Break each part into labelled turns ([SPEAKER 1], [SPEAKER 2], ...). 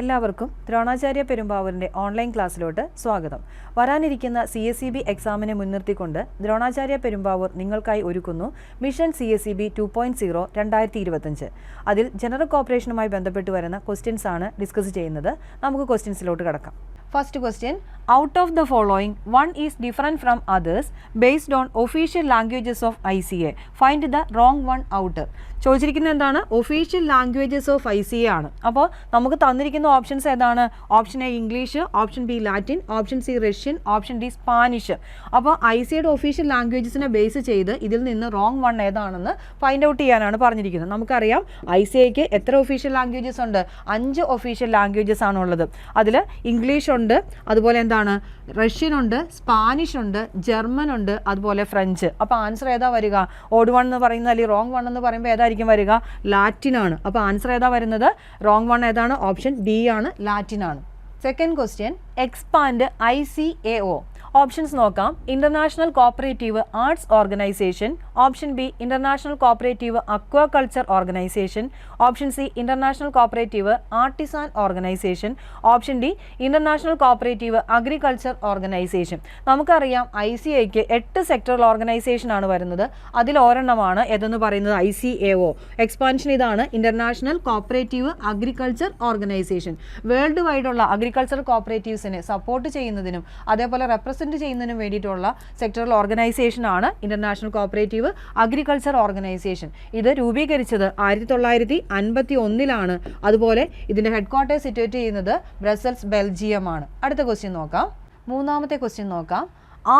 [SPEAKER 1] എല്ലാവർക്കും ദ്രോണാചാര്യ പെരുമ്പാവൂരിന്റെ ഓൺലൈൻ ക്ലാസ്സിലോട്ട് സ്വാഗതം. വരാനിരിക്കുന്ന സി എസ് സി ബി എക്സാമിനെ മുൻനിർത്തിക്കൊണ്ട് ദ്രോണാചാര്യ പെരുമ്പാവൂർ നിങ്ങൾക്കായി ഒരുക്കുന്നു mission C S C B two point zero രണ്ടായിരത്തി ഇരുപത്തഞ്ച് അതിൽ ജനറൽ കോപ്പറേഷനുമായി ബന്ധപ്പെട്ട് വരുന്ന ക്വസ്റ്റ്യൻസ് ആണ് ഡിസ്കസ് ചെയ്യുന്നത്. നമുക്ക് ക്വസ്റ്റ്യൻസിലോട്ട് കടക്കാം. First question out of the following one is different from others based on official languages of I C A find the wrong one out ചോദിച്ചിരിക്കുന്നത് എന്താണ്? Official languages of I C A ആണ്. അപ്പോൾ നമുക്ക് തന്നിരിക്കുന്ന ഓപ്ഷൻസ് ഏതാണ്? Option A English option B Latin option C Russian option D Spanish അപ്പോൾ I C എയുടെ official ലാംഗ്വേജസിനെ ബേസ് ചെയ്ത് ഇതിൽ നിന്ന് റോങ് വൺ ഏതാണെന്ന് ഫൈൻഡ് ഔട്ട് ചെയ്യാനാണ് പറഞ്ഞിരിക്കുന്നത്. നമുക്കറിയാം ഐ സി എക്ക് എത്ര ഒഫീഷ്യൽ ലാംഗ്വേജസ് ഉണ്ട്? അഞ്ച് ഒഫീഷ്യൽ ലാംഗ്വേജസ് ആണുള്ളത്. അതിൽ ഇംഗ്ലീഷ് ഉണ്ട്. അതുപോലെ എന്താണ്? റഷ്യൻ ഉണ്ട് സ്പാനിഷ് ഉണ്ട് ജർമ്മൻ ഉണ്ട് അതുപോലെ ഫ്രഞ്ച്. അപ്പോൾ ആൻസർ ഏതാ വരിക? ഓഡ് വൺ എന്ന് പറയുന്നത് അല്ലെങ്കിൽ റോങ് വൺ എന്ന് പറയുമ്പോൾ ഏതായിരിക്കും വരിക? ലാറ്റിൻ ആണ്. അപ്പോൾ ആൻസർ ഏതാ വരുന്നത്? റോങ് വൺ ഏതാണ്? ഓപ്ഷൻ ഡി ആണ് ലാറ്റിൻ ആണ്. Second question expand I C A O options നോക്കാം. International cooperative arts organization option B international cooperative aquaculture organization option C international cooperative artisan organization option D international cooperative agriculture organization നമുക്കറിയാം I C ഐക്ക് എട്ട് sectoral organization ആണ് വരുന്നത്. അതിൽ ഒരെണ്ണമാണ് ഏതെന്ന് പറയുന്നത് I C A O expansion ഇതാണ് international cooperative agriculture organization world വൈഡുള്ള agriculture കോപ്പറേറ്റീവ്സിനെ സപ്പോർട്ട് ചെയ്യുന്നതിനും അതേപോലെ റെപ്രസെന്റ് ചെയ്യുന്നതിനും വേണ്ടിയിട്ടുള്ള സെക്ടറൽ ഓർഗനൈസേഷൻ ആണ് ഇന്റർനാഷണൽ കോപ്പറേറ്റീവ് അഗ്രികൾച്ചർ ഓർഗനൈസേഷൻ ഇത് രൂപീകരിച്ചത് ആയിരത്തി തൊള്ളായിരത്തി അൻപത്തി ഒന്നിലാണ് അതുപോലെ ഇതിന്റെ ഹെഡ് ക്വാർട്ടേഴ്സ് സിറ്റുവേറ്റ് ചെയ്യുന്നത് ബ്രസൽസ് ബെൽജിയം ആണ്. അടുത്ത ക്വസ്റ്റ്യൻ നോക്കാം. മൂന്നാമത്തെ ക്വസ്റ്റ്യൻ നോക്കാം.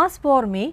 [SPEAKER 1] As for me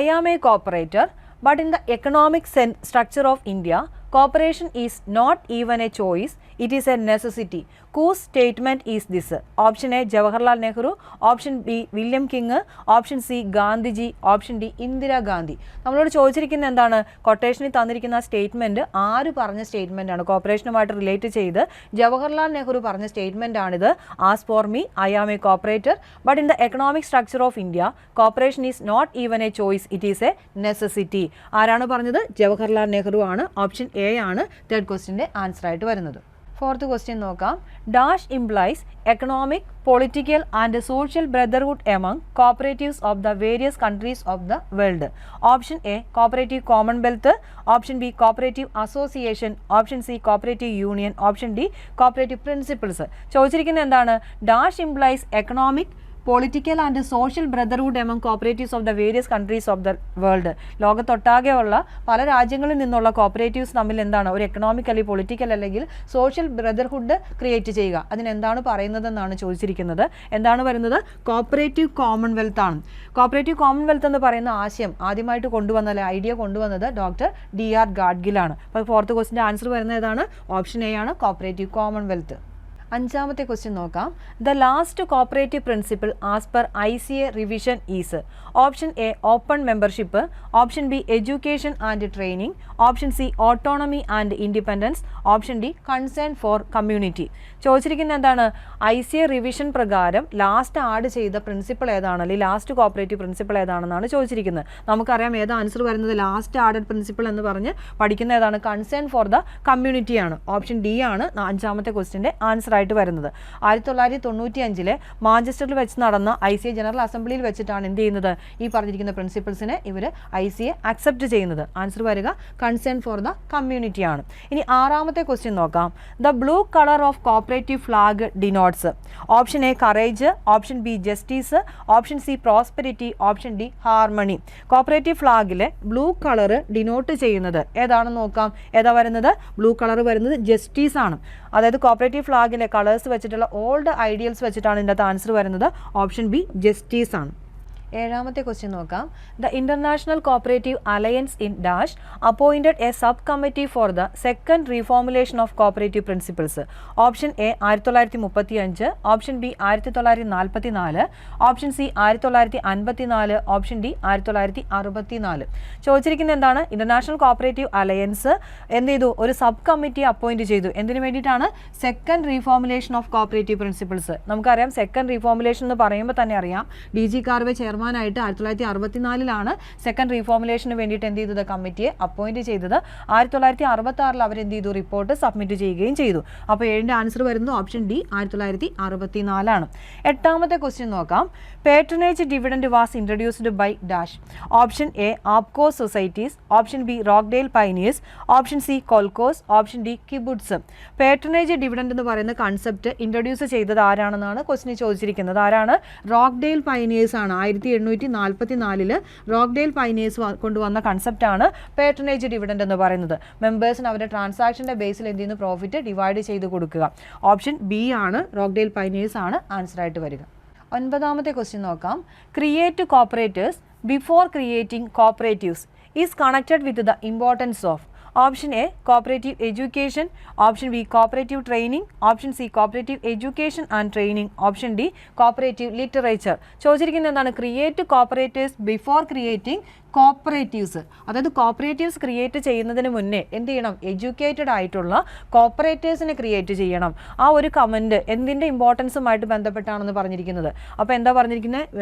[SPEAKER 1] I am a cooperator but in the economic Sen structure of India cooperation is not even a choice it is a necessity cause statement is this option A Jawaharlal Nehru option B William King option C Gandhiji option D Indira Gandhi നമ്മളോട് ചോദിച്ചിരിക്കുന്ന എന്താണ്? കൊട്ടേഷനിൽ തന്നിരിക്കുന്ന statement ആര് പറഞ്ഞ statement ആണ്? കോപ്പറേഷനുമായിട്ട് relate ചെയ്ത് ജവഹർലാൽ നെഹ്റു പറഞ്ഞ statement ആണിത്. As for me I am a cooperator but in the economic structure of India cooperation is not even a choice it is a necessity ആരാണ് പറഞ്ഞത്? ജവഹർലാൽ നെഹ്റു ആണ്. ഓപ്ഷൻ എ ആണ്. തേർഡ് ക്വസ്റ്റിന്റെ ആൻസർ ആയിട്ട് വരുന്നത്. ഫോർത്ത് ക്വസ്റ്റ്യൻ നോക്കാം. Dash implies economic political and social brotherhood among cooperatives of the various countries of the world option A cooperative commonwealth option B cooperative association option C cooperative union option D cooperative principles ചോദിച്ചിരിക്കുന്നത് എന്താണ്? Dash implies economic political and social brotherhood among cooperatives of the various countries of the world ലോകത്തൊട്ടാകെയുള്ള പല രാജ്യങ്ങളിൽ നിന്നുള്ള cooperatives തമ്മിൽ എന്താണ്? ഒരു economically political അല്ലെങ്കിൽ social brotherhood create ചെയ്യുക. അതിനെന്താണ് പറയുന്നതെന്നാണ് ചോദിച്ചിരിക്കുന്നത്. എന്താണ് വരുന്നത്? കോപ്പറേറ്റീവ് കോമൺവെൽത്ത് ആണ്. കോപ്പറേറ്റീവ് കോമൺവെൽത്ത് എന്ന് പറയുന്ന ആശയം ആദ്യമായിട്ട് കൊണ്ടുവന്ന ഐഡിയ കൊണ്ടുവന്നത് ഡോക്ടർ ഡി ആർ ഗാഡ്ഗിലാണ് അപ്പോൾ ഫോർത്ത് ക്വസ്റ്റിന്റെ ആൻസർ വരുന്ന ഏതാണ്? ഓപ്ഷൻ എ ആണ് കോപ്പറേറ്റീവ് കോമൺവെൽത്ത് അഞ്ചാമത്തെ ക്വസ്റ്റ്യൻ നോക്കാം. The last cooperative principle as per I C A revision is option A open membership option B education and training option C autonomy and independence option D concern for community ചോദിച്ചിരിക്കുന്ന എന്താണ്? I C A revision പ്രകാരം last add ചെയ്ത principle ഏതാണ്? അല്ലെങ്കിൽ last cooperative principle ഏതാണെന്നാണ് ചോദിച്ചിരിക്കുന്നത്. നമുക്കറിയാം ഏത് answer വരുന്നത്? ലാസ്റ്റ് ആഡഡ് പ്രിൻസിപ്പിൾ എന്ന് പറഞ്ഞ് പഠിക്കുന്ന ഏതാണ്? കൺസേൺ ഫോർ ദ കമ്മ്യൂണിറ്റിയാണ് ഓപ്ഷൻ ഡി ആണ് അഞ്ചാമത്തെ ക്വസ്റ്റിന്റെ ആൻസർ ആയിട്ട് വരുന്നത്. ആയിരത്തി തൊള്ളായിരത്തി തൊണ്ണൂറ്റി അഞ്ചിലെ മാഞ്ചസ്റ്ററിൽ വെച്ച് നടന്ന ഐ സി എ ജനറൽ അസംബ്ലിയിൽ വെച്ചിട്ടാണ് എന്ത് ചെയ്യുന്നത്? ഈ പറഞ്ഞിരിക്കുന്ന പ്രിൻസിപ്പിൾസിനെ ഇവർ ഐ സി എ അക്സെപ്റ്റ് ചെയ്യുന്നത്. ആൻസർ വരിക കൺസേൺ ഫോർ ദ കമ്മ്യൂണിറ്റി ആണ്. ഇനി ആറാമത്തെ ക്വസ്റ്റ്യൻ നോക്കാം. The blue colour of cooperative flag denotes option A courage option B justice option C prosperity option D harmony cooperative ഫ്ലാഗിലെ blue colour denote ചെയ്യുന്നത്. ഏതാണെന്ന് നോക്കാം? ഏതാ വരുന്നത്? ബ്ലൂ കളർ വരുന്നത് ജസ്റ്റിസ് ആണ്. അതായത് കോപ്പറേറ്റീവ് ഫ്ലാഗിലെ കളേഴ്സ് വെച്ചിട്ടുള്ള ഓൾഡ് ഐഡിയൽസ് വെച്ചിട്ടാണ് ഇതിന്റെ അകത്ത് ആൻസർ വരുന്നത്. ഓപ്ഷൻ ബി ജസ്റ്റിസ് ആണ്. ഏഴാമത്തെ ക്വസ്റ്റ്യൻ നോക്കാം. The international cooperative alliance in dash appointed a sub committee for the second reformulation of cooperative principles option A ആയിരത്തി തൊള്ളായിരത്തി മുപ്പത്തി അഞ്ച് ഓപ്ഷൻ ബി ആയിരത്തി തൊള്ളായിരത്തി നാൽപ്പത്തി നാല് ഓപ്ഷൻ സി ആയിരത്തി തൊള്ളായിരത്തി അൻപത്തി നാല് ഓപ്ഷൻ ഡി ആയിരത്തി തൊള്ളായിരത്തി അറുപത്തി നാല് ചോദിച്ചിരിക്കുന്നത് എന്താണ്? ഇന്റർനാഷണൽ കോപ്പറേറ്റീവ് അലയൻസ് എന്ത് ചെയ്തു? ഒരു സബ് കമ്മിറ്റി അപ്പോയിന്റ് ചെയ്തു. എന്തിനു വേണ്ടിയിട്ടാണ്? Second reformulation of cooperative principles നമുക്കറിയാം സെക്കൻഡ് റീഫോർമുലേഷൻ എന്ന് പറയുമ്പോൾ തന്നെ അറിയാം. ഡി ജി കാർവെ ചെയർമാൻ ചെയർമാനായിട്ട് ആയിരത്തി തൊള്ളായിരത്തി അറുപത്തിനാലിലാണ് സെക്കൻഡ് റീഫോർമുലേഷന് വേണ്ടിയിട്ട് എന്ത് ചെയ്തത് കമ്മിറ്റിയെ അപ്പോയിന്റ് ചെയ്തത്. ആയിരത്തി തൊള്ളായിരത്തി അറുപത്തി ആറിൽ അവർ എന്ത് ചെയ്തു? റിപ്പോർട്ട് സബ്മിറ്റ് ചെയ്യുകയും ചെയ്തു. അപ്പോൾ ഏഴിന്റെ ആൻസർ വരുന്നത് ഓപ്ഷൻ ഡി ആയിരത്തി തൊള്ളായിരത്തി അറുപത്തിനാലാണ് എട്ടാമത്തെ ക്വസ്റ്റ്യൻ നോക്കാം. Patronage dividend was introduced by dash option A APCO societies option B Rochdale pioneers option C kolkhoz option D kibbutz patronage dividend എന്ന് പറയുന്ന കൺസെപ്റ്റ് ഇൻട്രൊഡ്യൂസ് ചെയ്തത് ആരാണെന്നാണ് ക്വസ്റ്റിന് ചോദിച്ചിരിക്കുന്നത്. ആരാണ്? റോക്ഡെയിൽ പൈനിയേഴ്സ് ആണ്. ആയിരത്തി എണ്ണൂറ്റി നാൽപ്പത്തി നാലിൽ റോക്ഡെയിൽ പൈനിയേഴ്സ് കൊണ്ടുവന്ന കൺസെപ്റ്റാണ് പേട്ടനേജ് ഡിവിഡൻഡ് എന്ന് പറയുന്നത്. മെമ്പേഴ്സിന് അവരുടെ ട്രാൻസാക്ഷന്റെ ബേസിൽ എന്ത് ചെയ്യുന്നു? പ്രോഫിറ്റ് ഡിവൈഡ് ചെയ്ത് കൊടുക്കുക. ഓപ്ഷൻ ബി ആണ് റോക്ഡെയിൽ ഫൈനേഴ്സ് ആണ് ആൻസർ ആയിട്ട് വരിക. ഒൻപതാമത്തെ ക്വസ്റ്റ്യൻ നോക്കാം. Create cooperators before creating cooperatives is connected with the importance of option A cooperative education option B cooperative training option C cooperative education and training option D cooperative literature ചോദിച്ചിരിക്കുന്നത് എന്താണ്? Create cooperators before creating cooperatives അതായത് cooperatives create ചെയ്യുന്നതിന് മുന്നേ എന്ത് ചെയ്യണം? Educated ആയിട്ടുള്ള കോപ്പറേറ്റേഴ്സിനെ create ചെയ്യണം. ആ ഒരു കമന്റ് എന്തിന്റെ ഇമ്പോർട്ടൻസുമായിട്ട് ബന്ധപ്പെട്ടാണെന്ന് പറഞ്ഞിരിക്കുന്നത്. അപ്പോൾ എന്താ പറഞ്ഞിരിക്കുന്നത്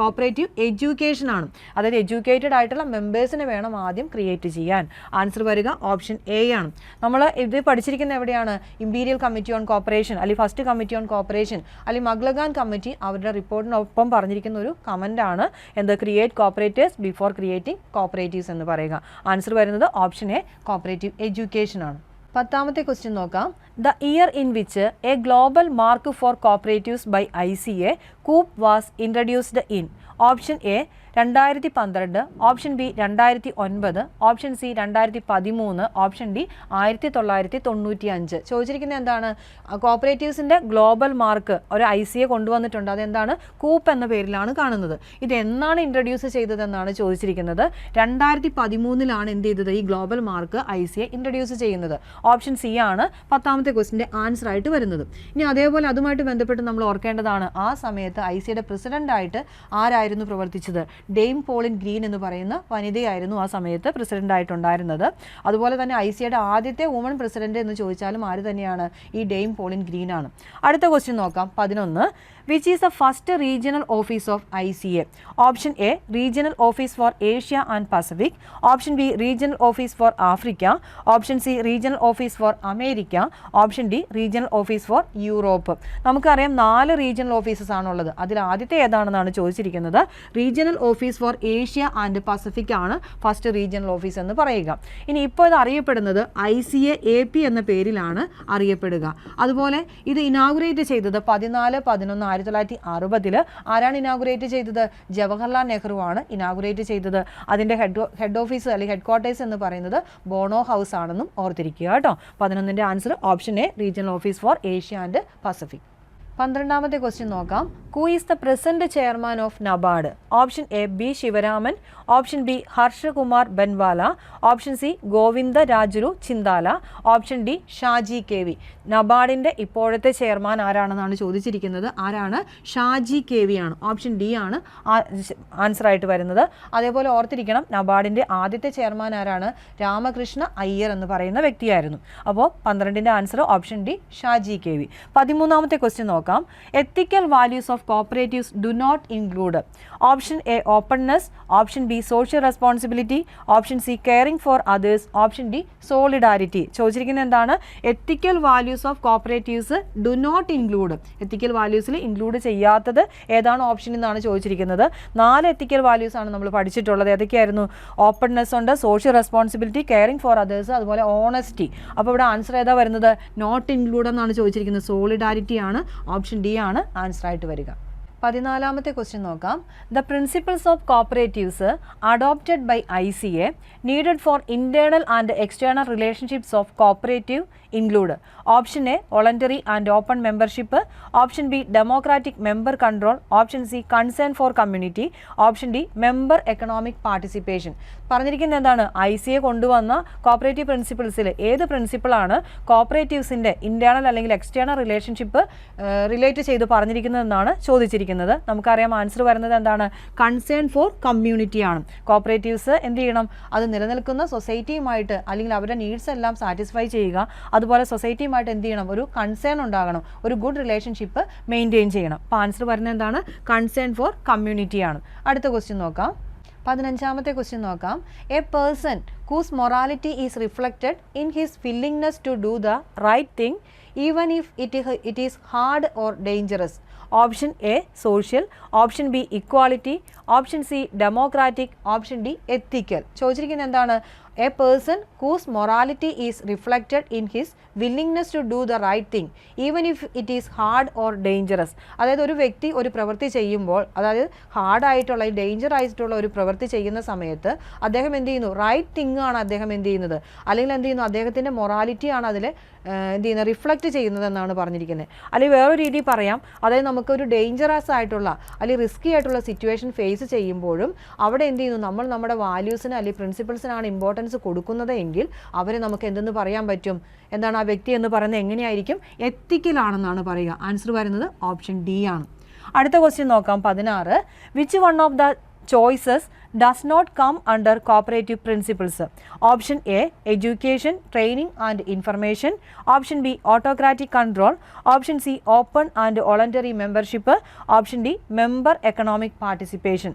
[SPEAKER 1] കോപ്പറേറ്റീവ് എഡ്യൂക്കേഷൻ ആണ്. അതായത് എഡ്യൂക്കേറ്റഡ് ആയിട്ടുള്ള മെമ്പേഴ്സിനെ വേണം ആദ്യം ക്രിയേറ്റ് ചെയ്യാൻ. ആൻസർ വരിക. ഓപ്ഷൻ എ ആണ്. നമ്മൾ ഇത് പഠിച്ചിരിക്കുന്നത് എവിടെയാണ്? ഇമ്പീരിയൽ കമ്മിറ്റി ഓൺ കോപ്പറേഷൻ അല്ലെങ്കിൽ ഫസ്റ്റ് കമ്മിറ്റി ഓൺ കോപ്പറേഷൻ അല്ലെങ്കിൽ മഗ്ലഗാൻ കമ്മിറ്റി അവരുടെ റിപ്പോർട്ടിനൊപ്പം പറഞ്ഞിരിക്കുന്ന ഒരു കമന്റ് ആണ്. എന്ത്? Create cooperators before creating cooperatives എന്ന് പറയുക. ആൻസർ വരുന്നത് ഓപ്ഷൻ എ കോപ്പറേറ്റീവ് എഡ്യൂക്കേഷൻ ആണ്. പത്താമത്തെ ക്വസ്റ്റ്യൻ നോക്കാം. The year in which a global mark for cooperatives by I C A coop was introduced in option A രണ്ടായിരത്തി പന്ത്രണ്ട് ഓപ്ഷൻ ബി രണ്ടായിരത്തി ഒൻപത് ഓപ്ഷൻ സി രണ്ടായിരത്തി പതിമൂന്ന് ഓപ്ഷൻ ഡി ആയിരത്തി തൊള്ളായിരത്തി തൊണ്ണൂറ്റി അഞ്ച് ചോദിച്ചിരിക്കുന്നത് എന്താണ്? കോപ്പറേറ്റീവ്സിന്റെ ഗ്ലോബൽ മാർക്ക് ഒരു ഐ എ കൊണ്ടുവന്നിട്ടുണ്ട്. അതെന്താണ്? കൂപ്പ് എന്ന പേരിലാണ് കാണുന്നത്. ഇത് എന്നാണ് ഇൻട്രൊഡ്യൂസ് ചെയ്തതെന്നാണ് ചോദിച്ചിരിക്കുന്നത്. രണ്ടായിരത്തി പതിമൂന്നിലാണ് എന്ത് ചെയ്തത്? ഈ global mark I A introduce ചെയ്യുന്നത്. ഓപ്ഷൻ സി ആണ് പത്താമത്തെ ക്വസ്റ്റിന്റെ ആൻസർ ആയിട്ട് വരുന്നത്. ഇനി അതേപോലെ അതുമായിട്ട് ബന്ധപ്പെട്ട് നമ്മൾ ഓർക്കേണ്ടതാണ് ആ സമയത്ത് ഐ സിയുടെ പ്രസിഡന്റായിട്ട് ആരായിരുന്നു പ്രവർത്തിച്ചത്? ഡെയിം പോളിൻ ഗ്രീൻ എന്ന് പറയുന്ന വനിതയായിരുന്നു ആ സമയത്ത് പ്രസിഡന്റ് ആയിട്ടുണ്ടായിരുന്നത്. അതുപോലെ തന്നെ ഐ സിയുടെ ആദ്യത്തെ വുമൺ പ്രസിഡന്റ് എന്ന് ചോദിച്ചാലും ആര് തന്നെയാണ് ഈ ഡെയിം പോളിൻ ഗ്രീൻ ആണ് അടുത്ത ക്വസ്റ്റ്യൻ നോക്കാം. പതിനൊന്ന്. Which is the first regional office of I C A option A regional office for Asia and Pacific option B regional office for Africa option C regional office for America option D regional office for Europe നമുക്കറിയാം നാല് regional offices ആണുള്ളത്. അതിൽ ആദ്യത്തെ ഏതാണെന്നാണ് ചോദിച്ചിരിക്കുന്നത്? Regional office for Asia and Pacific ആണ് first regional office എന്ന് പറയുക. ഇനി ഇപ്പോൾ ഇത് അറിയപ്പെടുന്നത് I C A A P എന്ന പേരിലാണ് അറിയപ്പെടുക. അതുപോലെ ഇത് ഇനാഗുറേറ്റ് ചെയ്തത് പതിനാല് പതിനൊന്ന് ആയിരത്തി തൊള്ളായിരത്തി അറുപതിൽ ആരാണ് ഇനാഗുറേറ്റ് ചെയ്തത്? ജവഹർലാൽ നെഹ്റു ആണ് ഇനാഗുറേറ്റ് ചെയ്തത് അതിന്റെ ഹെഡ് ഹെഡ് ഓഫീസ് അല്ലെങ്കിൽ ഹെഡ് ക്വാർട്ടേഴ്സ് എന്ന് പറയുന്നത് ബോണോ ഹൗസ് ആണെന്നും ഓർത്തിരിക്കുക കേട്ടോ. പതിനൊന്നിന്റെ answer option A regional office for Asia and Pacific പന്ത്രണ്ടാമത്തെ ക്വസ്റ്റ്യൻ നോക്കാം. Who is the present chairman of NABARD option A B Sivaraman option B Harsh Kumar Bhanwala option C Govinda Rajulu Chintala option D Shaji K V നബാർഡിന്റെ ഇപ്പോഴത്തെ chairman ആരാണെന്നാണ് ചോദിച്ചിരിക്കുന്നത്? ആരാണ്? Shaji K V ആണ്. Option D ആണ് answer ആയിട്ട് വരുന്നത്. അതേപോലെ ഓർത്തിരിക്കണം നബാർഡിന്റെ ആദ്യത്തെ ചെയർമാൻ ആരാണ്? രാമകൃഷ്ണ അയ്യർ എന്ന് പറയുന്ന വ്യക്തിയായിരുന്നു. അപ്പോൾ പന്ത്രണ്ടിന്റെ answer option D Shaji K V പതിമൂന്നാമത്തെ ക്വസ്റ്റ്യൻ നോക്കാം ethical values of cooperatives do not include option A openness option B social responsibility option C caring for others option D solidarity ചോദിച്ചിരിക്കുന്നത് എന്താണ്? Ethical values of cooperatives do not include ethical വാല്യൂസിൽ include ചെയ്യാത്തത് ഏതാണ് option എന്നാണ് ചോദിച്ചിരിക്കുന്നത്. നാല് എത്തിക്കൽ values ആണ് നമ്മൾ പഠിച്ചിട്ടുള്ളത്. ഏതൊക്കെയായിരുന്നു? ഓപ്പൺനെസ് ഉണ്ട് social responsibility caring for others അതുപോലെ ഓണസ്റ്റി അപ്പോൾ ഇവിടെ ആൻസർ ഏതാ വരുന്നത്? നോട്ട് ഇൻക്ലൂഡ് എന്നാണ് ചോദിച്ചിരിക്കുന്നത്. സോളിഡാരിറ്റി ആണ്. ഓപ്ഷൻ ഡി ആണ് ആൻസർ ആയിട്ട് വരിക. പതിനാലാമത്തെ ക്വസ്റ്റ്യൻ നോക്കാം. The principles of cooperatives adopted by I C A needed for internal and external relationships of cooperative include option A voluntary and open membership option B democratic member control option C concern for community option D member economic participation പറഞ്ഞിരിക്കുന്നത് എന്താണ്? I C A കൊണ്ടുവന്ന cooperative പ്രിൻസിപ്പിൾസിൽ ഏത് പ്രിൻസിപ്പിളാണ് കോപ്പറേറ്റീവ്സിന്റെ internal അല്ലെങ്കിൽ external relationship relate ചെയ്ത് പറഞ്ഞിരിക്കുന്നതെന്നാണ് ചോദിച്ചിരിക്കുന്നത്. നമുക്കറിയാം ആൻസർ വരുന്നത് എന്താണ്? കൺസേൺ ഫോർ കമ്മ്യൂണിറ്റി ആണ്. കോപ്പറേറ്റീവ്സ് എന്ത് ചെയ്യണം? അത് നിലനിൽക്കുന്ന സൊസൈറ്റിയുമായിട്ട് അല്ലെങ്കിൽ അവരുടെ നീഡ്സ് എല്ലാം സാറ്റിസ്ഫൈ ചെയ്യുക. അത് അതുപോലെ സൊസൈറ്റിയുമായിട്ട് എന്ത് ചെയ്യണം? ഒരു കൺസേൺ ഉണ്ടാകണം. ഒരു ഗുഡ് റിലേഷൻഷിപ്പ് മെയിന്റെയിൻ ചെയ്യണം. അപ്പോൾ ആൻസർ പറയുന്നത് എന്താണ്? കൺസേൺ ഫോർ കമ്മ്യൂണിറ്റിയാണ് അടുത്ത ക്വസ്റ്റ്യൻ നോക്കാം. പതിനഞ്ചാമത്തെ ക്വസ്റ്റ്യൻ നോക്കാം. A person whose morality is reflected in his willingness to do the right thing even if it it is hard or dangerous option A social option B equality option C democratic option D ethical ചോദിച്ചിരിക്കുന്നത് എന്താണ്? A person whose morality is reflected in his willingness to do the right thing even if it is hard or dangerous അതായത് ഒരു വ്യക്തി ഒരു പ്രവൃത്തി ചെയ്യുമ്പോൾ അതായത് ഹാർഡായിട്ടുള്ള danger ആയിട്ടുള്ള ഒരു പ്രവൃത്തി ചെയ്യുന്ന സമയത്ത് അദ്ദേഹം എന്ത് ചെയ്യുന്നു? റൈറ്റ് തിങ് ആണ് അദ്ദേഹം എന്ത് ചെയ്യുന്നത്? അല്ലെങ്കിൽ എന്ത് ചെയ്യുന്നു? അദ്ദേഹത്തിന്റെ മൊറാലിറ്റിയാണ് അതിൽ എന്ത് ചെയ്യുന്നത്? റിഫ്ലക്റ്റ് ചെയ്യുന്നതെന്നാണ് പറഞ്ഞിരിക്കുന്നത്. അല്ലെങ്കിൽ വേറൊരു രീതി പറയാം. അതായത് നമുക്കൊരു ഡേഞ്ചറസ് ആയിട്ടുള്ള അല്ലെങ്കിൽ റിസ്കി ആയിട്ടുള്ള സിറ്റുവേഷൻ ഫേസ് ചെയ്യുമ്പോഴും അവിടെ എന്ത് ചെയ്യുന്നു? നമ്മൾ നമ്മുടെ വാല്യൂസിന് അല്ലെങ്കിൽ പ്രിൻസിപ്പിൾസിനാണ് ഇമ്പോർട്ടൻസ് കൊടുക്കുന്നത് എങ്കിൽ അവരെ നമുക്ക് എന്തെന്ന് പറയാൻ പറ്റും? എന്താണ് ആ വ്യക്തി എന്ന് പറയുന്നത് എങ്ങനെയായിരിക്കും? എത്തിക്കലാണെന്നാണ് പറയുക. ആൻസർ വരുന്നത് ഓപ്ഷൻ ഡി ആണ്. അടുത്ത ക്വസ്റ്റ്യൻ നോക്കാം. പതിനാറ്. Which one of the choices does not come under cooperative principles option A education training and information option B autocratic control option C open and voluntary membership option D member economic participation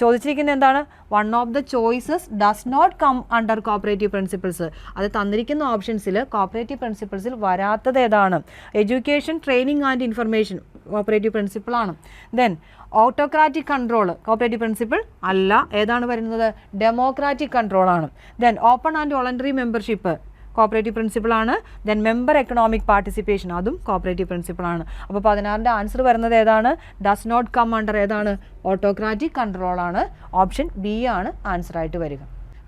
[SPEAKER 1] ചോദിച്ചിരിക്കുന്നത് എന്താണ്? One of the choices does not come under cooperative principles അത് തന്നിരിക്കുന്ന ഓപ്ഷൻസിൽ cooperative പ്രിൻസിപ്പിൾസിൽ വരാത്തത് ഏതാണ്? Education training and information cooperative പ്രിൻസിപ്പിളാണ് then autocratic control cooperative principle അല്ല. ഏതാണ് വരുന്നത്? Democratic കൺട്രോളാണ് then open and voluntary membership cooperative principle ആണ്. ദെൻ മെമ്പർ എക്കണോമിക് പാർട്ടിസിപ്പേഷൻ അതും കോപ്പറേറ്റീവ് പ്രിൻസിപ്പിൾ ആണ്. അപ്പോൾ പതിനാറിന്റെ ആൻസർ വരുന്നത് ഏതാണ്? ഡസ് നോട്ട് കം അണ്ടർ ഏതാണ്? ഓട്ടോക്രാറ്റിക് കൺട്രോൾ ആണ്. ഓപ്ഷൻ ബി ആണ് ആൻസർ ആയിട്ട് വരിക.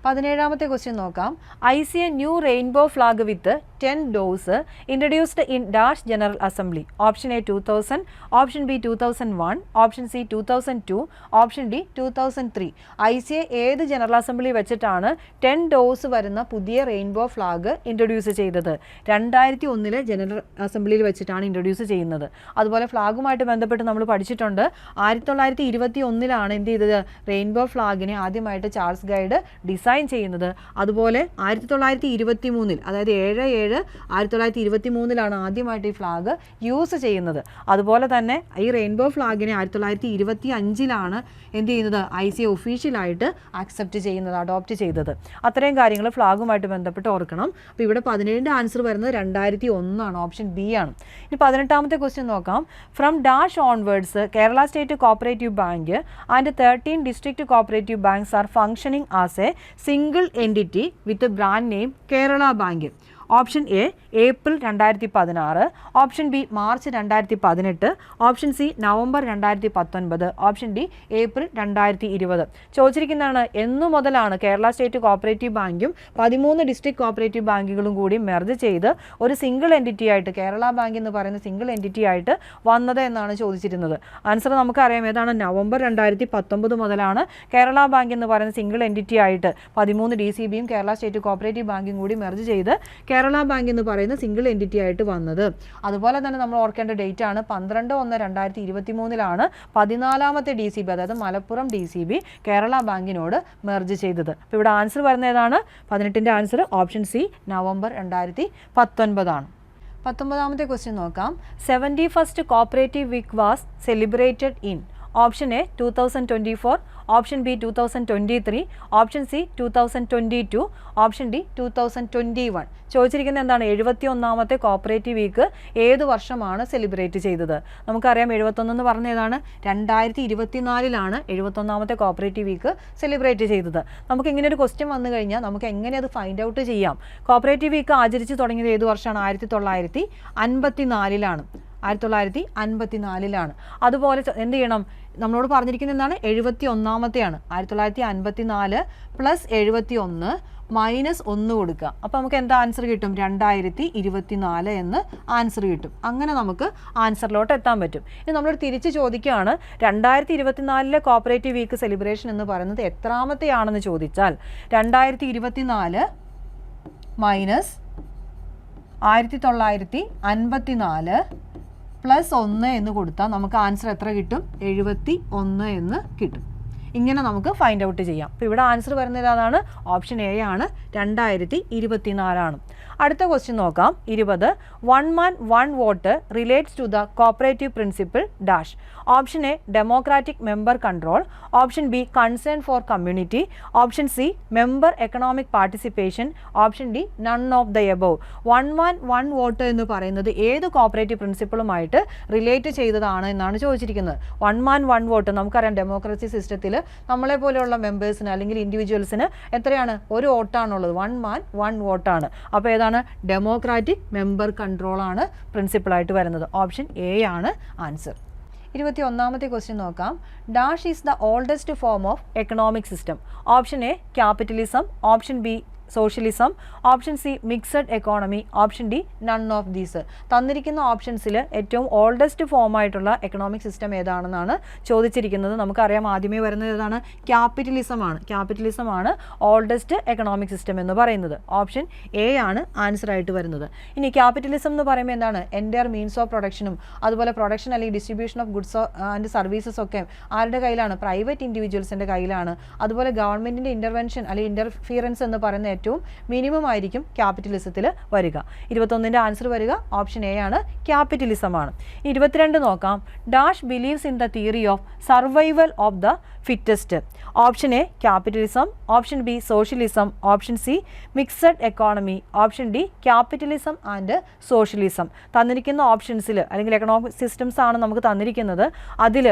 [SPEAKER 1] പതിനേഴാമത്തെ ക്വസ്റ്റ്യൻ നോക്കാം. I C A new rainbow flag with ten doves introduced in dash general assembly option A two thousand option B two thousand one option C two thousand two option D two thousand three I C A ഏത് general assembly വെച്ചിട്ടാണ് ten dose വരുന്ന പുതിയ rainbow flag introduce ചെയ്തത്? രണ്ടായിരത്തി ഒന്നിലെ general അസംബ്ലിയിൽ വെച്ചിട്ടാണ് introduce ചെയ്യുന്നത്. അതുപോലെ ഫ്ലാഗുമായിട്ട് ബന്ധപ്പെട്ട് നമ്മൾ പഠിച്ചിട്ടുണ്ട്. ആയിരത്തി തൊള്ളായിരത്തി ഇരുപത്തി ഒന്നിലാണ് എന്ത് ചെയ്തത്? റെയിൻബോ ഫ്ലാഗിനെ ആദ്യമായിട്ട് ചാൾസ് ഗൈഡ് ഡിസൈൻ ചെയ്യുന്നത്. അതുപോലെ ആയിരത്തി തൊള്ളായിരത്തി ഇരുപത്തി മൂന്നിൽ അതായത് ഏഴ് ഏഴ് ആയിരത്തി തൊള്ളായിരത്തി ഇരുപത്തി മൂന്നിലാണ് ആദ്യമായിട്ട് ഈ ഫ്ലാഗ് യൂസ് ചെയ്യുന്നത്. അതുപോലെ തന്നെ ഈ റെയിൻബോ ഫ്ലാഗിനെ ആയിരത്തി തൊള്ളായിരത്തി ഇരുപത്തി അഞ്ചിലാണ് എന്ത് ചെയ്യുന്നത്? ഐ സി ഒഫീഷ്യലായിട്ട് അക്സെപ്റ്റ് ചെയ്യുന്നത് അഡോപ്റ്റ് ചെയ്തത്. അത്രയും കാര്യങ്ങൾ ഫ്ലാഗുമായിട്ട് ബന്ധപ്പെട്ട് ഓർക്കണം. അപ്പോൾ ഇവിടെ പതിനേഴിന്റെ ആൻസർ വരുന്നത് രണ്ടായിരത്തി ഒന്നാണ് ഓപ്ഷൻ ബി ആണ്. ഇനി പതിനെട്ടാമത്തെ ക്വസ്റ്റ്യൻ നോക്കാം. From dash onwards Kerala state cooperative bank and thirteen district cooperative banks are functioning as a single entity with brand name Kerala bank option A April രണ്ടായിരത്തി പതിനാറ് ഓപ്ഷൻ ബി മാർച്ച് രണ്ടായിരത്തി പതിനെട്ട് option C November രണ്ടായിരത്തി പത്തൊൻപത് option D April രണ്ടായിരത്തി ഇരുപത് ചോദിച്ചിരിക്കുന്നതാണ് എന്നു മുതലാണ് കേരള സ്റ്റേറ്റ് കോപ്പറേറ്റീവ് ബാങ്കും പതിമൂന്ന് ഡിസ്ട്രിക്ട് കോപ്പറേറ്റീവ് ബാങ്കുകളും കൂടി മെർജ് ചെയ്ത് ഒരു സിംഗിൾ എന്റിറ്റി ആയിട്ട് കേരള ബാങ്ക് എന്ന് പറയുന്ന സിംഗിൾ എന്റിറ്റി ആയിട്ട് വന്നത് എന്നാണ് ചോദിച്ചിരുന്നത്. ആൻസർ നമുക്കറിയാം ഏതാണ്? നവംബർ രണ്ടായിരത്തി പത്തൊമ്പത് മുതലാണ് കേരള ബാങ്ക് എന്ന് പറയുന്ന സിംഗിൾ എന്റിറ്റി ആയിട്ട് പതിമൂന്ന് ഡി സി ബിയും കേരള സ്റ്റേറ്റ് കോപ്പറേറ്റീവ് ബാങ്കും കൂടി മെർജ് ചെയ്ത് കേരള ബാങ്ക് എന്ന് പറയുന്ന സിംഗിൾ എന്റിറ്റി ആയിട്ട് വന്നത്. അതുപോലെ തന്നെ നമ്മൾ ഓർക്കേണ്ട ഡേറ്റ് ആണ് പന്ത്രണ്ട് ഒന്ന് രണ്ടായിരത്തി ഇരുപത്തി മൂന്നിലാണ് പതിനാലാമത്തെ ഡി സി ബി അതായത് Malappuram D C B Kerala ബാങ്കിനോട് merge ചെയ്തത്. അപ്പോൾ ഇവിടെ ആൻസർ വരുന്ന ഏതാണ്? പതിനെട്ടിന്റെ ആൻസർ ഓപ്ഷൻ സി നവംബർ രണ്ടായിരത്തി പത്തൊൻപതാണ് പത്തൊമ്പതാമത്തെ ക്വസ്റ്റ്യൻ നോക്കാം. Seventy first cooperative week was celebrated in option A two thousand twenty four option B two thousand twenty three option C two thousand twenty two option D two thousand twenty one ചോദിച്ചിരിക്കുന്നത് എന്താണ്? എഴുപത്തി ഒന്നാമത്തെ cooperative week ഏത് വർഷമാണ് celebrate ചെയ്തത്? നമുക്കറിയാം എഴുപത്തൊന്ന് എന്ന് പറഞ്ഞ ഏതാണ്? രണ്ടായിരത്തി ഇരുപത്തിനാലിലാണ് എഴുപത്തൊന്നാമത്തെ കോപ്പറേറ്റീവ് വീക്ക് സെലിബ്രേറ്റ് ചെയ്തത്. നമുക്ക് ഇങ്ങനെ ഒരു ക്വസ്റ്റ്യൻ വന്നു കഴിഞ്ഞാൽ നമുക്ക് എങ്ങനെ അത് ഫൈൻഡ് ഔട്ട് ചെയ്യാം? കോപ്പറേറ്റീവ് വീക്ക് ആചരിച്ച് തുടങ്ങിയത് ഏത് വർഷമാണ്? ആയിരത്തി തൊള്ളായിരത്തി അൻപത്തി നാലിലാണ് ആയിരത്തി തൊള്ളായിരത്തി അൻപത്തി നാലിലാണ് അതുപോലെ എന്ത് ചെയ്യണം? നമ്മളോട് പറഞ്ഞിരിക്കുന്നത് എന്താണ് എഴുപത്തി ഒന്നാമത്തെയാണ് ആയിരത്തി തൊള്ളായിരത്തി അൻപത്തി നാല് പ്ലസ് എഴുപത്തി ഒന്ന് മൈനസ് ഒന്ന് കൊടുക്കുക. അപ്പോൾ നമുക്ക് എന്താ ആൻസർ കിട്ടും? രണ്ടായിരത്തി ഇരുപത്തി നാല് എന്ന് ആൻസർ കിട്ടും. അങ്ങനെ നമുക്ക് ആൻസറിലോട്ട് എത്താൻ പറ്റും. ഇനി നമ്മൾ തിരിച്ച് ചോദിക്കുകയാണ് രണ്ടായിരത്തി ഇരുപത്തിനാലിലെ കോപ്പറേറ്റീവ് വീക്ക് സെലിബ്രേഷൻ എന്ന് പറയുന്നത് എത്രാമത്തെയാണെന്ന് ചോദിച്ചാൽ രണ്ടായിരത്തി ഇരുപത്തി നാല് മൈനസ് ആയിരത്തി തൊള്ളായിരത്തി അൻപത്തി നാല് പ്ലസ് ഒന്ന് എന്ന് കൊടുത്താൽ നമുക്ക് ആൻസർ എത്ര കിട്ടും? എഴുപത്തി ഒന്ന് എന്ന് കിട്ടും. ഇങ്ങനെ നമുക്ക് ഫൈൻഡ് ഔട്ട് ചെയ്യാം. അപ്പോൾ ഇവിടെ ആൻസർ വരുന്നത് അതാണ് ഓപ്ഷൻ എ ആണ്. രണ്ടായിരത്തി ഇരുപത്തിനാലാണ് അടുത്ത ക്വസ്റ്റ്യൻ നോക്കാം. ഇരുപത്. One man one vote relates to the cooperative principle dash option A democratic member control option B concern for community option C member economic participation option D none of the above one man one vote എന്ന് പറയുന്നത് ഏത് cooperative പ്രിൻസിപ്പിളുമായിട്ട് relate ചെയ്തതാണ് എന്നാണ് ചോദിച്ചിരിക്കുന്നത്. One man one vote നമുക്കറിയാം democracy സിസ്റ്റത്തിൽ നമ്മളെ പോലെയുള്ള മെമ്പേഴ്സിന് അല്ലെങ്കിൽ ഇൻഡിവിജ്വൽസിന് എത്രയാണ്? ഒരു വോട്ടാണുള്ളത്. വൺ മാൻ വൺ വോട്ടാണ് അപ്പോൾ ഏതാണ്? ഡെമോക്രാറ്റിക് മെമ്പർ കൺട്രോളാണ് പ്രിൻസിപ്പിളായിട്ട് വരുന്നത്. ഓപ്ഷൻ എ ആണ് ആൻസർ ഇരുപത്തി ഒന്നാമത്തെ ക്വസ്റ്റ്യൻ നോക്കാം. Dash is the oldest form of economic system option A capitalism option B socialism option C mixed economy option D none of these തന്നിരിക്കുന്ന ഓപ്ഷൻസിൽ ഏറ്റവും ഓൾഡസ്റ്റ് ഫോം ആയിട്ടുള്ള economic system ഏതാണെന്നാണ് ചോദിച്ചിരിക്കുന്നത്. നമുക്കറിയാം ആദ്യമേ വരുന്നത് ഏതാണ്? ക്യാപിറ്റലിസം ആണ്. ക്യാപിറ്റലിസം ആണ് ഓൾഡസ്റ്റ് എക്കണോമിക് സിസ്റ്റം എന്ന് പറയുന്നത്. ഓപ്ഷൻ എ ആണ് ആൻസർ ആയിട്ട് വരുന്നത്. ഇനി ക്യാപിറ്റലിസം എന്ന് പറയുമ്പോൾ എന്താണ്? എന്റയർ മീൻസ് ഓഫ് പ്രൊഡക്ഷനും അതുപോലെ പ്രൊഡക്ഷൻ അല്ലെങ്കിൽ distribution of goods and services ഒക്കെ ആരുടെ കയ്യിലാണ്? പ്രൈവറ്റ് ഇൻഡിവിജ്വൽസിന്റെ കയ്യിലാണ്. അതുപോലെ ഗവൺമെന്റിന്റെ ഇന്റർവെൻഷൻ അല്ലെങ്കിൽ ഇന്റർഫിയറൻസ് എന്ന് പറയുന്ന ഏറ്റവും മിനിമം ആയിരിക്കും ക്യാപിറ്റലിസത്തിൽ വരിക. ഇരുപത്തൊന്നിന്റെ ആൻസർ വരിക ഓപ്ഷൻ എ ആണ് ക്യാപിറ്റലിസമാണ് ഇരുപത്തിരണ്ട് നോക്കാം. Dash believes in the theory of survival of the fittest option A capitalism option B socialism option C mixed economy option D capitalism and socialism തന്നിരിക്കുന്ന ഓപ്ഷൻസിൽ അല്ലെങ്കിൽ എക്കണോമിക് സിസ്റ്റംസ് ആണ് നമുക്ക് തന്നിരിക്കുന്നത്. അതിൽ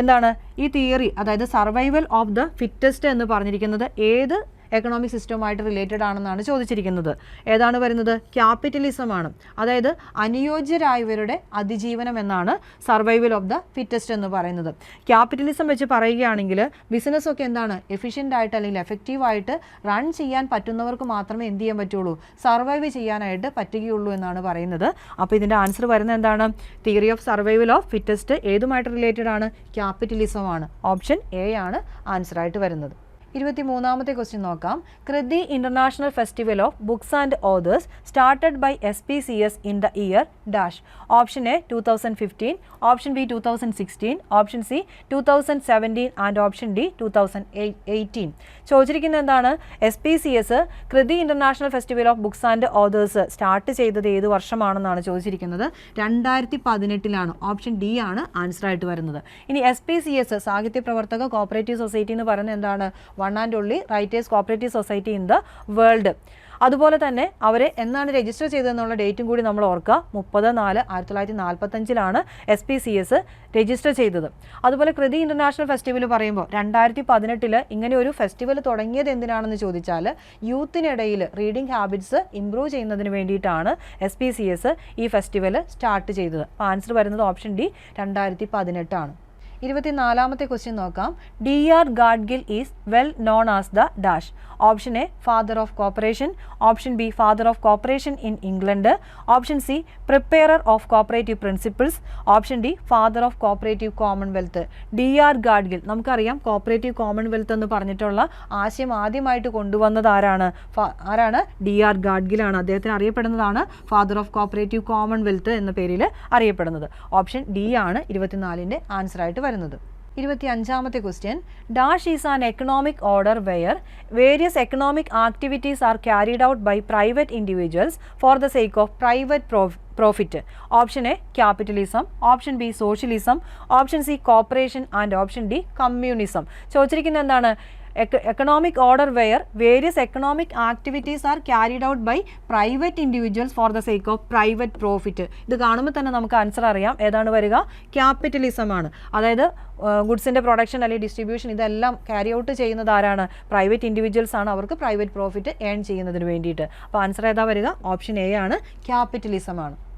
[SPEAKER 1] എന്താണ്? ഈ തിയറി അതായത് സർവൈവൽ ഓഫ് ദ ഫിറ്റസ്റ്റ് എന്ന് പറഞ്ഞിരിക്കുന്നത് ഏത് എക്കണോമിക് സിസ്റ്റവുമായിട്ട് റിലേറ്റഡ് ആണെന്നാണ് ചോദിച്ചിരിക്കുന്നത്. ഏതാണ് വരുന്നത്? ക്യാപിറ്റലിസം ആണ്. അതായത് അനുയോജ്യരായവരുടെ അതിജീവനം എന്നാണ് സർവൈവൽ ഓഫ് ദ ഫിറ്റസ്റ്റ് എന്ന് പറയുന്നത്. ക്യാപിറ്റലിസം വെച്ച് പറയുകയാണെങ്കിൽ ബിസിനസ് ഒക്കെ എന്താണ്? എഫിഷ്യന്റ് ആയിട്ട് അല്ലെങ്കിൽ എഫക്റ്റീവ് ആയിട്ട് റൺ ചെയ്യാൻ പറ്റുന്നവർക്ക് മാത്രമേ എന്ത് ചെയ്യാൻ പറ്റുള്ളൂ? സർവൈവ് ചെയ്യാനായിട്ട് പറ്റുകയുള്ളൂ എന്നാണ് പറയുന്നത്. അപ്പോൾ ഇതിന്റെ ആൻസർ വരുന്നത് എന്താണ്? Theory of survival of fittest ഏതുമായിട്ട് related ആണ്? ക്യാപിറ്റലിസം ആണ്. ഓപ്ഷൻ എ ആണ് ആൻസർ ആയിട്ട് വരുന്നത്. ഇരുപത്തി മൂന്നാമത്തെ ക്വസ്റ്റ്യൻ നോക്കാം. Krithi international festival of books and authors started by S P C S in the year dash option A two thousand fifteen option B two thousand sixteen option C two thousand seventeen and option D two thousand eighteen ചോദിച്ചിരിക്കുന്നത് എന്താണ്? S P C S Krithi international festival of books and authors start ചെയ്തത് ഏത് വർഷമാണെന്നാണ് ചോദിച്ചിരിക്കുന്നത്? രണ്ടായിരത്തി പതിനെട്ടിലാണ് option D ആണ് answer ആയിട്ട് വരുന്നത്. ഇനി എസ് പി സി എസ് സാഹിത്യ പ്രവർത്തക കോപ്പറേറ്റീവ് സൊസൈറ്റി എന്ന് പറയുന്നത് എന്താണ്? One and only writers cooperative society in the world. അതുപോലെ തന്നെ അവരെ എന്നാണ് രജിസ്റ്റർ ചെയ്തതെന്നുള്ള ഡേറ്റും കൂടി നമ്മൾ ഓർക്കുക. മുപ്പത് നാല് ആയിരത്തി തൊള്ളായിരത്തി നാൽപ്പത്തഞ്ചിലാണ് S P C S register ചെയ്തത്. അതുപോലെ കൃതി ഇന്റർനാഷണൽ ഫെസ്റ്റിവൽ പറയുമ്പോൾ രണ്ടായിരത്തി പതിനെട്ടിൽ ഇങ്ങനെ ഒരു ഫെസ്റ്റിവൽ തുടങ്ങിയത് എന്തിനാണെന്ന് ചോദിച്ചാൽ യൂത്തിനിടയിൽ റീഡിംഗ് ഹാബിറ്റ്സ് ഇംപ്രൂവ് ചെയ്യുന്നതിന് വേണ്ടിയിട്ടാണ് എസ് പി സി എസ് ഈ ഫെസ്റ്റിവൽ സ്റ്റാർട്ട് ചെയ്തത്. അപ്പോൾ ആൻസർ വരുന്നത് ഓപ്ഷൻ ഡി രണ്ടായിരത്തി പതിനെട്ടാണ് ഇരുപത്തിനാലാമത്തെ ക്വസ്റ്റ്യൻ നോക്കാം. D R Gadgil is well known as the dash option A father of cooperation option B father of cooperation in England option C preparer of cooperative principles option D father of cooperative commonwealth D R Gadgil നമുക്കറിയാം cooperative commonwealth എന്ന് പറഞ്ഞിട്ടുള്ള ആശയം ആദ്യമായിട്ട് കൊണ്ടുവന്നത് ആരാണ്? ആരാണ്? D R ഗാഡ്ഗിലാണ് അദ്ദേഹത്തിന് അറിയപ്പെടുന്നതാണ് ഫാദർ ഓഫ് കോപ്പറേറ്റീവ് കോമൺവെൽത്ത് എന്ന പേരിൽ അറിയപ്പെടുന്നത്. ഓപ്ഷൻ ഡി ആണ് ഇരുപത്തിനാലിന്റെ ആൻസർ ആയിട്ട് വരുന്നത്. ഇരുപത്തി അഞ്ചാമത്തെ question dash is an economic order where various economic activities are carried out by private individuals for the sake of private profit option A capitalism option B socialism option C cooperation and option D communism ചോദിച്ചിരിക്കുന്നത് എന്താണ്? Economic order where various economic activities are carried out by private individuals for the sake of private profit ഇത് കാണുമ്പോൾ തന്നെ നമുക്ക് answer അറിയാം. ഏതാണ് വരിക? Capitalism ആണ്. അതായത് ഗുഡ്സിന്റെ പ്രൊഡക്ഷൻ അല്ലെങ്കിൽ ഡിസ്ട്രിബ്യൂഷൻ ഇതെല്ലാം ക്യാരി ഔട്ട് ചെയ്യുന്നത് ആരാണ്? പ്രൈവറ്റ് ഇൻഡിവിജ്വൽസ് ആണ് അവർക്ക് പ്രൈവറ്റ് പ്രോഫിറ്റ് ഏൺ ചെയ്യുന്നതിന് വേണ്ടിയിട്ട്. അപ്പോൾ ആൻസർ ഏതാ വരിക? ഓപ്ഷൻ എ ആണ്. ക്യാപിറ്റലിസം ആണ്.